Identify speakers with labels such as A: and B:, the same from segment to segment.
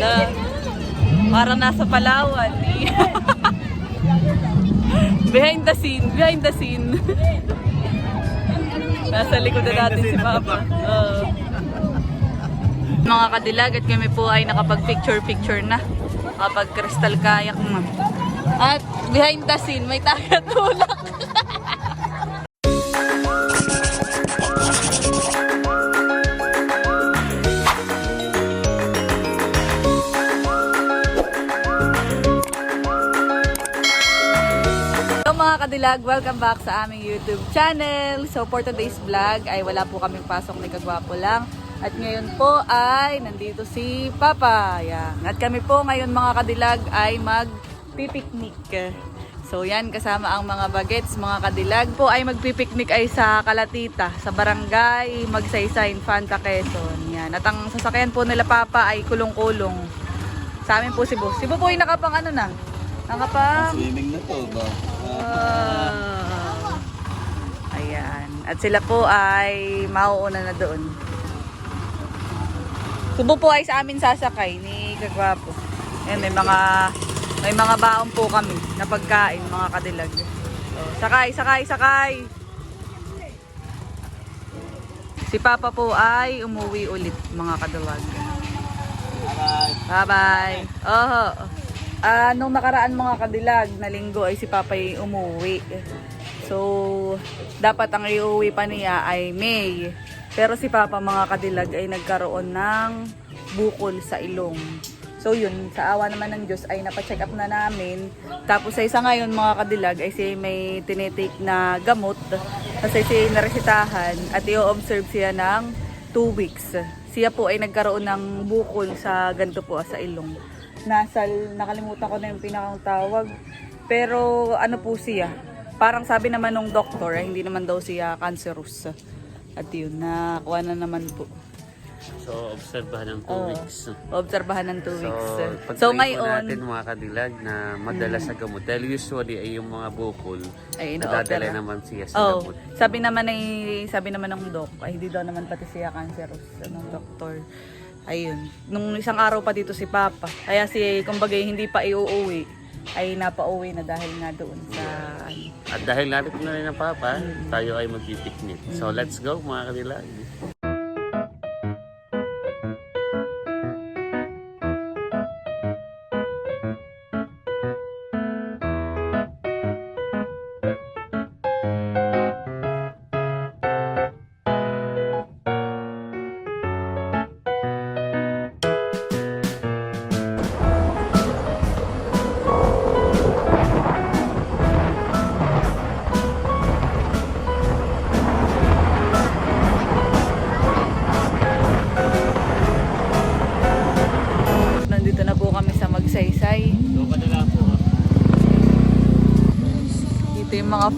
A: ganda. Parang nasa Palawan. eh. behind the scene, behind the scene. nasa likod na natin si Papa. Oo. Mga kadilag at kami po ay nakapag-picture-picture na. Kapag crystal kayak na. At behind the scene, may tagatulak. Hello kadilag, welcome back sa aming YouTube channel. So for today's vlog ay wala po kaming pasok ni Kagwapo lang. At ngayon po ay nandito si Papa. Yan. At kami po ngayon mga kadilag ay mag-picnic. So yan, kasama ang mga bagets, mga kadilag po ay magpipiknik ay sa Kalatita, sa barangay Magsaysay, Infanta, Quezon. Yan. At ang sasakyan po nila Papa ay kulong-kulong. Sa amin po si Bo. Si Bo po ay nakapang ano na? Nakapang...
B: Swimming na to ba?
A: Ah. Ayan. At sila po ay mauuna na doon. Subo po ay sa amin sasakay ni Kagwapo. Ayan, may mga may mga baon po kami na pagkain, mga kadilag. So, sakay, sakay, sakay! Si Papa po ay umuwi ulit, mga kadilag.
B: Bye-bye.
A: Oho. Ah, nung nakaraan mga kadilag na linggo ay si Papa ay umuwi. So, dapat ang iuwi pa niya ay May. Pero si Papa mga kadilag ay nagkaroon ng bukol sa ilong. So yun, sa awa naman ng Diyos ay napacheck up na namin. Tapos sa isa ngayon mga kadilag ay siya may tinitake na gamot. Kasi ay naresitahan at i-observe siya ng 2 weeks. Siya po ay nagkaroon ng bukol sa ganito po sa ilong. Nasal, nakalimutan ko na yung pinakang tawag. Pero ano po siya? Parang sabi naman ng doktor, ay hindi naman daw siya cancerous. At yun, nakuha na naman po.
B: So, obserbahan ng 2
A: Oo.
B: weeks.
A: Obserbahan ng 2
B: So,
A: weeks. So,
B: po
A: ngayon,
B: natin mga kadilag na madala sa gamot. Dahil usually ay yung mga bukol,
A: ay
B: nadadala
A: ino-opera.
B: naman siya sa
A: Oh,
B: gamot.
A: sabi naman ay sabi naman ng doc, ay hindi daw naman pati siya cancerous ng doktor. Ayun. Nung isang araw pa dito si Papa. Kaya si kumbaga hindi pa iuuwi ay napauwi na dahil nga doon sa ano.
B: At dahil natin na rin ng Papa,
A: Mm.
B: tayo ay magpipiknik. So, let's go mga kadilag.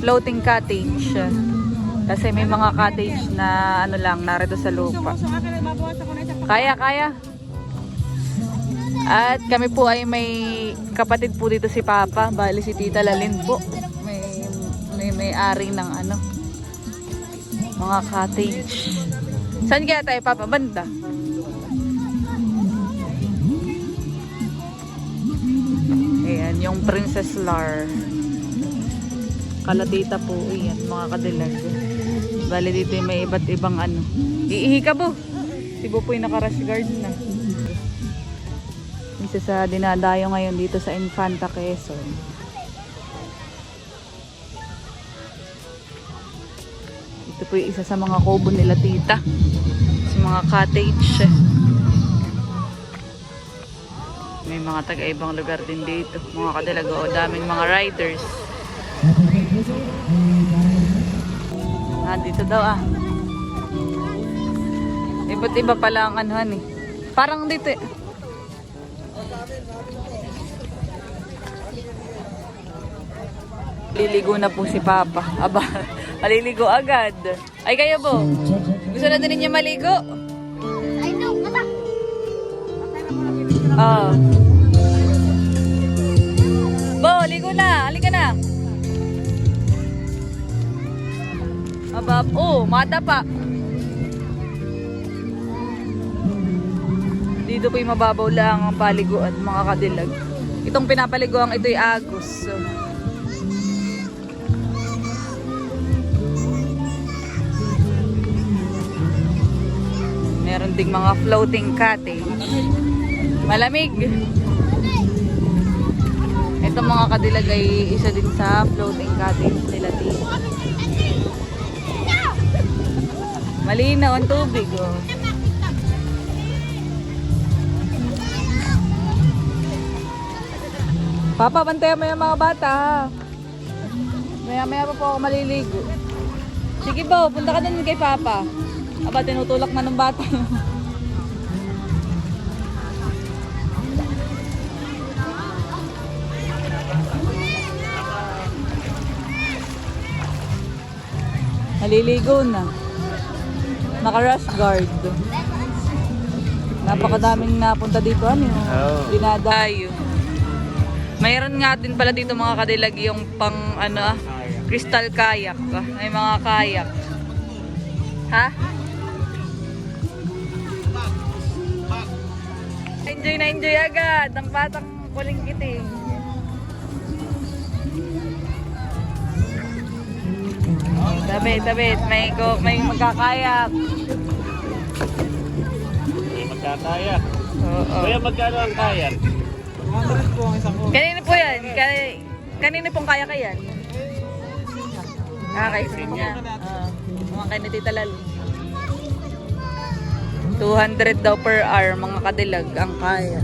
A: Floating cottage. Kasi may mga cottage na ano lang, narito sa lupa. Kaya, kaya. At kami po ay may kapatid po dito si Papa. Bali si Tita Lalin po. May may may-ari ng ano. Mga cottage. Saan kaya tayo Papa? Banda? Ayan, yung Princess Lar. Kalatita po, yan, mga kadilag. Bali dito yung may iba't ibang ano. Iihi ka po. Si Bo po yung naka-rush guard na. Isa sa dinadayo ngayon dito sa Infanta Quezon. Ito po yung isa sa mga kubo nila tita. Sa mga cottage. May mga taga-ibang lugar din dito. Mga kadilag, o daming mga riders. Ah, dito daw ah. Iba't iba pala ang anuhan eh. Parang dito eh. Liligo na po si Papa. Aba, maliligo agad. Ay kayo po, gusto na din niya maligo?
C: I know, kata.
A: Oo. Bo, ligo na. Halika na. Aba, oh, mata pa. Dito po yung mababaw lang ang paliguan, mga kadilag. Itong pinapaliguan ito ay Agus. So, meron ding mga floating cottage. Malamig. Ito mga kadilag ay isa din sa floating cottage nila dito. Malinaw ang tubig, oh. Papa, bantayan mo yung mga bata, ha? Maya maya pa po ako maliligo. Sige ba, punta ka dun kay Papa. Aba, tinutulak na ng bata. Maliligo na. Naka-rush guard. Napakadaming napunta dito. Ano yung dinadayo. Mayroon nga din pala dito mga kadilag yung pang ano ah, crystal kayak. ah. May mga kayak. Ha? Enjoy na enjoy agad. Ang batang kuling kiting. Tabit, tabit. May, ko, may magkakayak.
B: May magkakayak.
A: Oo.
B: Kuya, magkano ang kayak?
A: Kanino po yan? Kay, kanino pong kaya kayan? Ah, kay niya. Ah, mga kay Tita Lalo. 200 daw per hour mga kadilag ang kaya.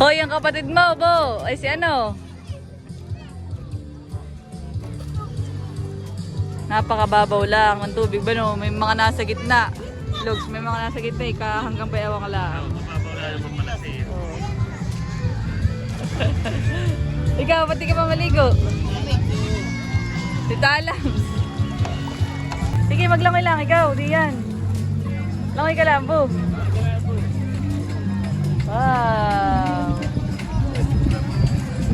A: Hoy, ang kapatid mo, Bo. Ay si ano? Napakababaw lang ng tubig ba no? May mga nasa gitna. Logs, may mga nasa gitna eh, ka hanggang pa ewan ka lang.
B: Mapapawala naman pala
A: Ikaw, ba't di ka pa maligo? Si Talang. Sige, maglangoy lang. Ikaw, di yan. Langoy ka lang, bo. Wow.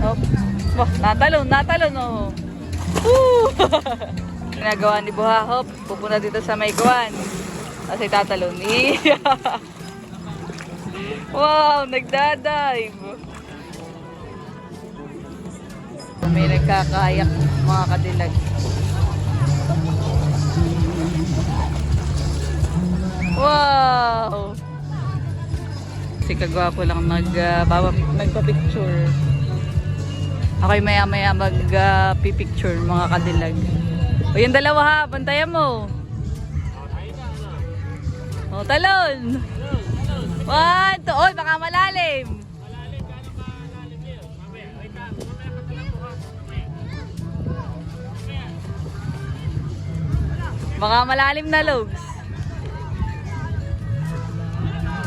A: Oh. Wah, natalon, natalon, oh. Woo! Ginagawa ni Buhahop. Pupunta dito sa Maykuan. Kasi tatalon. Iya. wow, nagdadive. May nagkakayak mga kadilag. Wow! Si Kagwapo lang nag, uh, nagpa-picture. Ako'y maya-maya mag-picture mga kadilag. O yung dalawa ha, bantayan mo. O, talon! One, two, oy, baka malalim. Baka malalim na logs.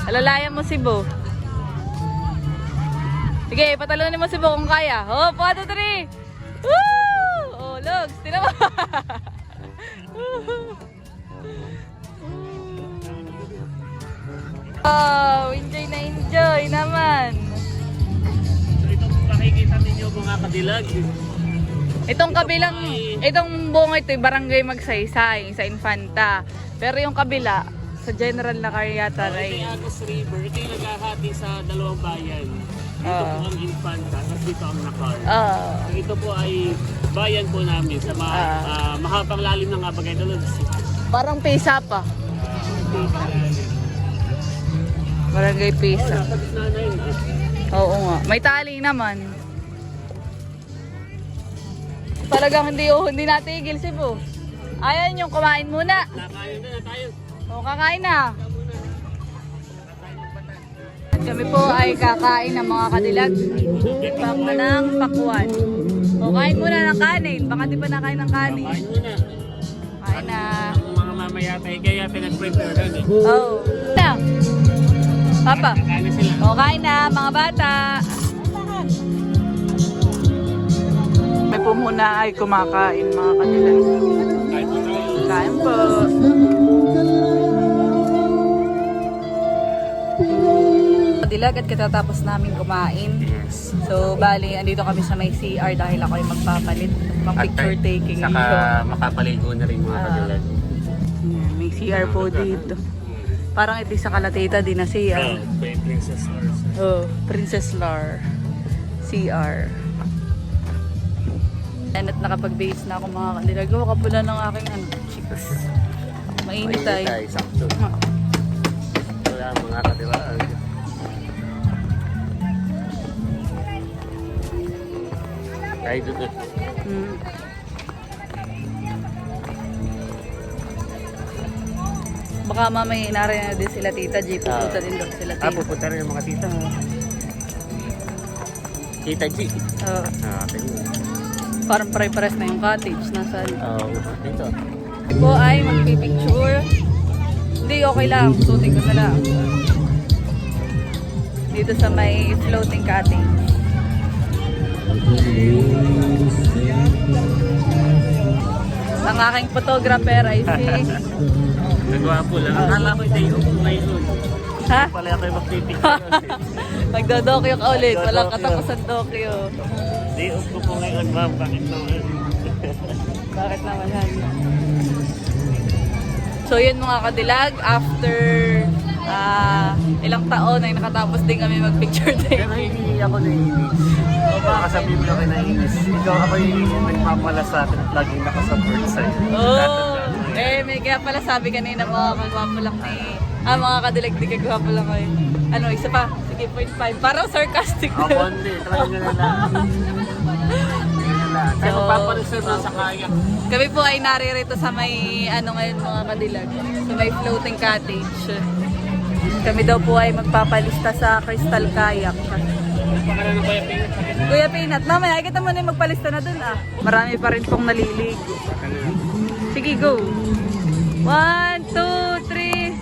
A: Alalayan mo si Bo. Sige, patalunin mo si Bo kung kaya. Oh, 1, 2, 3. Woo! Oh, oh, enjoy na enjoy naman.
B: So ito po makikita ninyo mga kadilag.
A: Itong kabilang, itong buong ito, barangay Magsaysay sa Infanta. Pero yung kabila, sa General na Caryata
B: Ito
A: ay
B: yung Agus River. Ito yung naghahati sa dalawang bayan. Dito
A: Ah.
B: po ang Infanta, tapos dito ang Nakar.
A: Ah,
B: So ito po ay bayan po namin sa ma
A: Ah.
B: ah, mahabang lalim ng Abagay Dalags.
A: parang pisa pa. Barangay
B: Oh,
A: Pisa.
B: nasa gitna na yun. ah.
A: Oo nga. May tali naman. Talagang hindi oh, hindi natigil si Bo. Ayan yung kumain muna.
B: Nakain na na tayo.
A: O, kakain na. At kami po ay kakain ng mga kadilag. Pang ng pakwan. O, kain muna ng kanin. Baka di pa nakain ng kanin.
B: Kain muna.
A: Kain na.
B: Ang mga mamayatay kaya pinag-prepare na eh.
A: Oh. Na. Papa.
B: Kakain na sila.
A: O, kain na, mga bata. May po muna ay kumakain, mga kadilag.
B: Kain po tayo.
A: Kain po. Kadilag at katatapos namin kumain.
B: Yes.
A: So, bali, andito kami sa may CR dahil ako ay magpapalit. Pang picture taking.
B: Saka makapaligo na rin mga
A: Ah.
B: kadilag.
A: May CR po dito. Parang ito sa Kalatita din na CR.
B: May Princess Lars.
A: Oh, Princess Lar. CR. And at nakapag-base na ako mga kanila. Gawa ka pala ng aking ano, chicks. Mainit ay.
B: tayo, sakto. Wala mga katilaan. Tayo doon.
A: Hmm. Baka mamaya inarin na din sila tita G. Pupunta din doon sila
B: Ah,
A: tita.
B: pupunta rin yung mga tita. Tita G.
A: Oh,
B: Ah, tingin.
A: parang pare-pares na yung cottage. Nasaan?
B: Oo, dito.
A: ko ay magpipicture. Hindi, okay lang. Suotin ko na lang. Dito sa may floating cottage. Ang aking photographer ay si...
B: Nagawa po lang. Akala ko day off ngayon.
A: ha?
B: Pala ako yung magpipicture.
A: Magdodokyo ka ulit. Walang katapusan dokyo.
B: Day off ko po ngayon, ma'am. Bakit naman?
A: Bakit naman yan? So yun mga kadilag, after ah, ilang taon ay nakatapos din kami mag-picture day.
B: Pero hindi ako naiinis. O baka sabihin mo ako naiinis. Ikaw ako yung nagpapala sa akin at laging nakasupport sa'yo.
A: Oh, eh, may kaya pala sabi kanina mga kagwapo lang ni... Ah, mga kadilag di kagwapo lang kayo. Ano, isa pa? Sige, 0.5. Parang sarcastic
B: Ako
A: na.
B: hindi. Talagang lang. Ganun lang. Kaya
A: So-
B: magpapalusyon na sa kayak.
A: Kami po ay naririto sa may, ano ngayon mga kadilag, sa may floating cottage. Kami daw po ay magpapalista sa Crystal Kayak.
B: Kuya
A: Pinat, mamaya, ay kita muna yung magpalista na dun ah. Marami pa rin pong naliligo. Sige, go. One, two, three.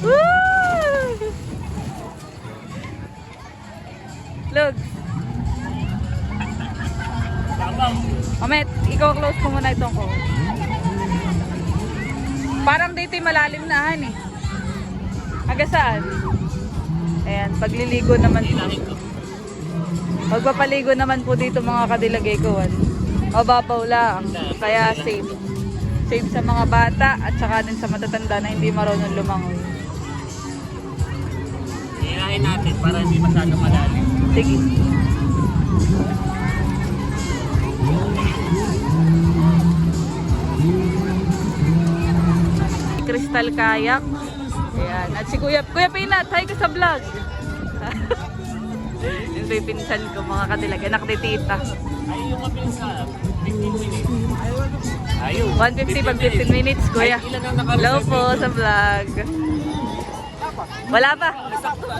A: Woo! Look. Mamet, ikaw close ko muna itong ko. Parang dito yung malalim na han eh. Aga saan? Ayan, pagliligo naman po. Pagpapaligo naman po dito mga kadilagay ko. Mababaw lang. Kaya safe. Safe sa mga bata at saka din sa matatanda na hindi marunong lumangoy.
B: Hirahin natin para hindi masyado malalim.
A: Sige. Crystal Kayak. Ayan. At si Kuya, Kuya Pinat, hi ka sa vlog. Yung may pinsan ko, mga kadilag. Anak ni tita.
B: Ay, yung mapinsa. 15 minutes. Ayun.
A: 150 pag 15 minutes, kuya. Hello po sa vlog. Wala pa.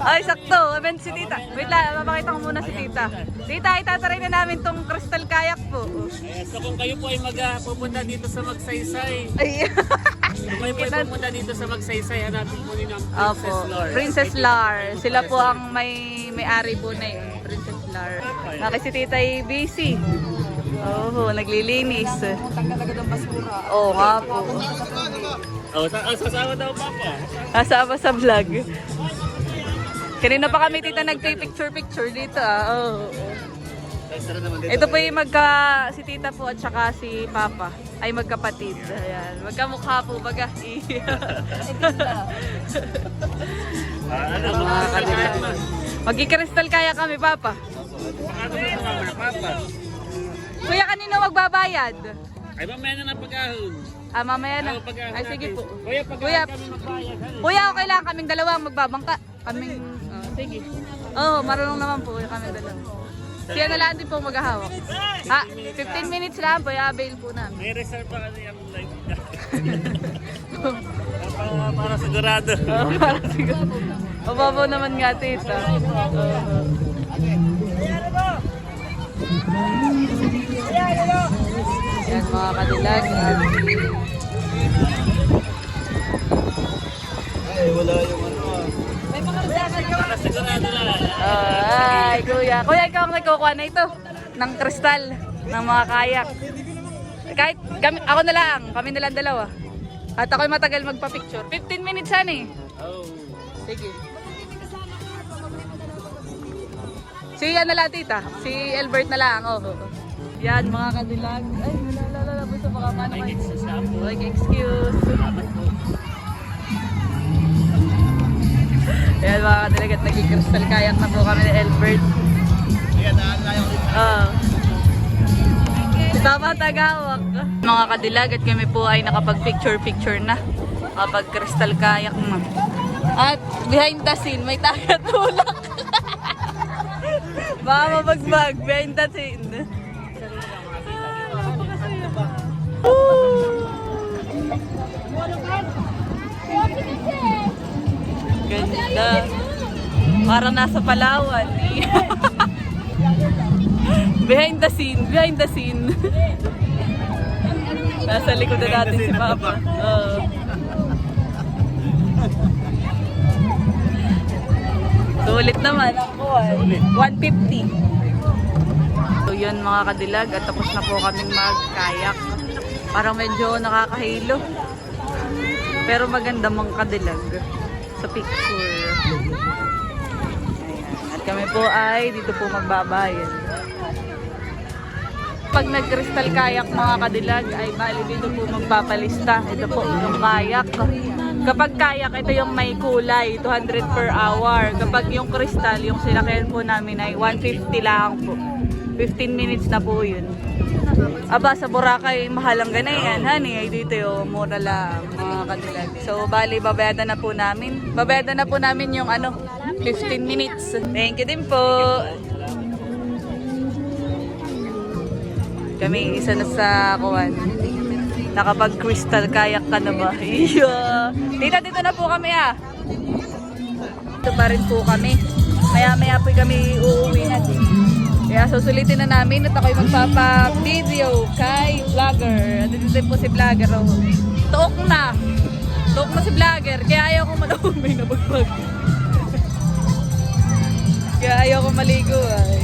A: Ay, sakto. Event si tita. Wait lang, mapakita ko muna si tita. Tita, itataray na namin tong crystal kayak po.
B: Ayan, so kung kayo po ay mag, ah, pupunta dito sa Magsaysay,
A: Ay,
B: kung kayo po pupunta dito sa Magsaysay, hanapin po ninyo ang Princess
A: Opo.
B: Lord.
A: Princess Lar. Sila po ang may may-ari po na yun. Princess Lar. Bakit si tita ay busy? Oo, naglilinis. Oo nga po.
B: Oh, sa, oh, sasama daw papa.
A: Kasama sa vlog. Kanina pa kami tita nagpipicture-picture dito ah. Oo. Ito po yung magka, si tita po at saka si papa ay magkapatid. Ayan. Magkamukha po baga.
B: Ano, mga kalikat na.
A: Magkikristal kaya kami papa. Kuya kanino magbabayad?
B: Ay, mamaya na ng pag-ahon.
A: Ah, mamaya na. Ay, sige po.
B: Kuya, pag
A: Kuya,
B: kami magbayad.
A: kuya, okay lang. Kaming dalawa ang magbabangka. Kaming, ah, sige. Oo, oh, marunong naman po yung kaming dalawa. Siya na lang din po maghahawak. Ha, 15 minutes lang po, i-avail po namin.
B: May reserve pa kasi ang live. para, para sigurado.
A: Oo, para siguro. Mababaw naman nga, tita. Oo. Yan mga kadilag.
B: para sigurado lang.
A: Ay, kuya. Kuya, ikaw ang nagkukuha na ito ng kristal ng mga kayak. Kahit kami, ako na lang, kami na lang dalawa. At ako'y matagal magpa-picture. 15 minutes yan eh.
B: Oh.
A: Sige. Si ano lang tita? Si Albert na lang. Oh, oh. Yan mga kadilag. Ay, wala, wala. Gusto baka.
B: Sa shampoo.
A: Like, excuse. Ayan mga kadalagat, naging crystal kayak na po kami ni Elbert. Oo. Tama tagawak. Mga kadilag at kami po ay nakapag-picture-picture na. Kapag crystal kayak na. At behind the scene, may tagatulak. Baka mabagbag behind the scene. Ganda. Parang nasa Palawan. eh. behind the scene, behind the scene. nasa likod na natin si Papa. Oo. Sulit naman kuwan. 150. So yun mga kadilag at tapos na po kaming mag-kayak. Parang medyo nakakahilo. Pero maganda mga kadilag sa picture. Ayan. At kami po ay dito po magbabayan. Pag nag-crystal kayak mga kadilag ay bali dito po magpapalista. Ito po yung kayak. Kapag kayak, ito yung may kulay, 200 per hour. Kapag yung crystal, yung sinakyan po namin ay 150 lang po. 15 minutes na po yun. Aba, sa Boracay, mahalang ganay yan, honey. Ay dito yung mura lang, mga kadilag. So, bali, babayada na po namin. Babayada na po namin yung ano, 15 minutes. Thank you din po. Kami, isa na sa kuwan. Nakapag-crystal kayak ka na ba? Iya. Tita, dito na po kami ah. Dito pa rin po kami. Maya-maya po kami uuwi na din. Kaya susulitin na namin at ako'y magpapa-video kay vlogger. Andito din po si vlogger. Oh. Tuok na. Tuok na si vlogger. Kaya ayaw ko malumay na magbag. Kaya ayaw ko maligo ay.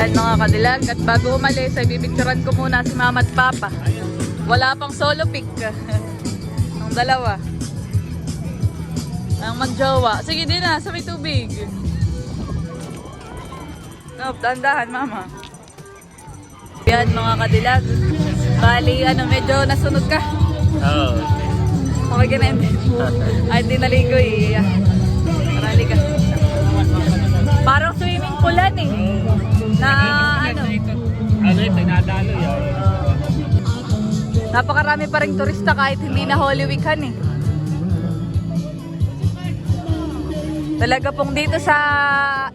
A: Yan mga kadilag. At bago umalis ay bibicturan ko muna si mama at papa. Wala pang solo pic. Ang dalawa. Ang magjowa. Sige din na, sa may tubig. No, dandahan mama. Yan mga kadilag. Bali, ano, medyo nasunog ka.
B: Oo.
A: Okay ka na hindi. Ay, hindi naligo eh. Marali ka. Parang swimming pool yan eh. Na ano.
B: Ano yung pinadalo yan?
A: Napakarami pa rin turista kahit hindi na Holy Week han eh. Talaga pong dito sa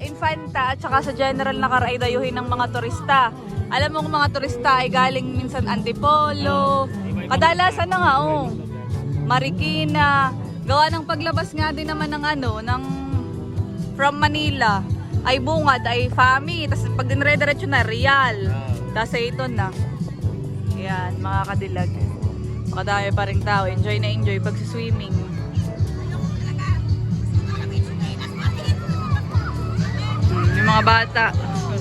A: Infanta at saka sa General Nakar ng mga turista. Alam mo mga turista ay galing minsan Antipolo. Kadalasan na nga oh. Marikina. Gawa ng paglabas nga din naman ng ano, ng from Manila ay bungad ay Fami. Tapos pag dinre-diretso na Real. Tapos ito na. Yan, mga kadilag. Makadami pa rin tao. Enjoy na enjoy pag swimming. Yung mga bata.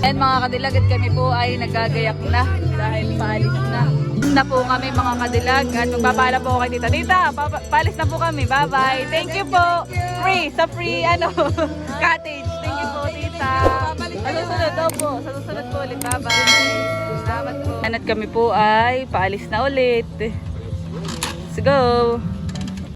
A: And mga kadilag at kami po ay nagagayak na dahil paalis na. Na po kami mga kadilag at magpapala po kay tita. Tita, paalis na po kami. Bye-bye. Thank you po. Free, sa free ano, cottage. Thank you po tita. Sa susunod daw po. Sa susunod po ulit. Bye-bye. Salamat po. At kami po ay paalis na ulit. Let's go.